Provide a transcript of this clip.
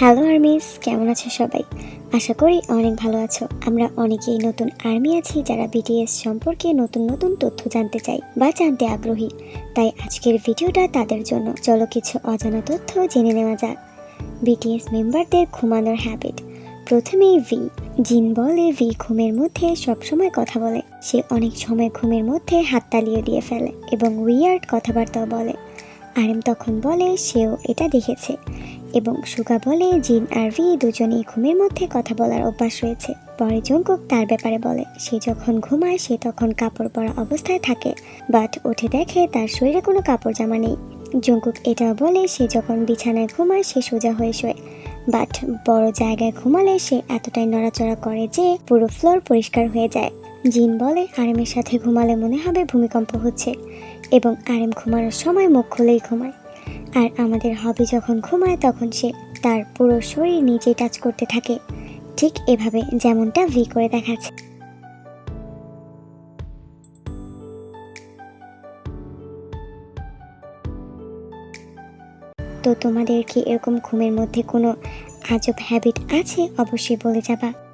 Hello armies, কেমন আছো সবাই? আশা করি অনেক ভালো আছো। আমরা অনেকেই নতুন আর্মি আছি যারা বিটিএস সম্পর্কে নতুন নতুন তথ্য জানতে চাই বা জানতে আগ্রহী। তাই আজকের ভিডিওটা তাদের জন্য। চলো কিছু অজানা তথ্য জেনে নেওয়া যাক। বিটিএস মেম্বারদের ঘুমানোর হ্যাবিট প্রথমেই ভি জিন বলে ভি ঘুমের মধ্যে সবসময় কথা বলে। সে অনেক সময় ঘুমের মধ্যে হাত তালিয়ে দিয়ে ফেলে এবং উইয়ার্ড কথাবার্তাও বলে। আরেম তখন বলে, সেও এটা দেখেছে। এবং সুগা বলে, জিন আর ভি দুজনেই ঘুমের মধ্যে কথা বলার অভ্যাস রয়েছে। পরে জঙ্কুক তার ব্যাপারে বলে, সে যখন ঘুমায়, সে তখন কাপড় পরা অবস্থায় থাকে বাট উঠে দেখে তার শরীরে কোনো কাপড় জামা নেই। জঙ্কুক এটাও বলে, সে যখন বিছানায় ঘুমায়, সে সোজা হয়ে শোয়। বাট বড় জায়গায় ঘুমালে সে এতটাই নড়াচড়া করে যে পুরো ফ্লোর পরিষ্কার হয়ে যায়। জিন বলে, আরেমের সাথে ঘুমালে মনে হবে ভূমিকম্প হচ্ছে। এবং আরেম ঘুমানোর সময় মুখ খুলেই ঘুমায়। আর আমাদের হবি যখন ঘুমায় তখন সে তার পুরো শরীর নিজেই টাচ করতে থাকে। ঠিক এভাবে যেমনটা ভি করে দেখাচ্ছে। তো তোমাদের কি এরকম ঘুমের মধ্যে কোনো আজব হ্যাবিট আছে? অবশ্যই বলে যাবা।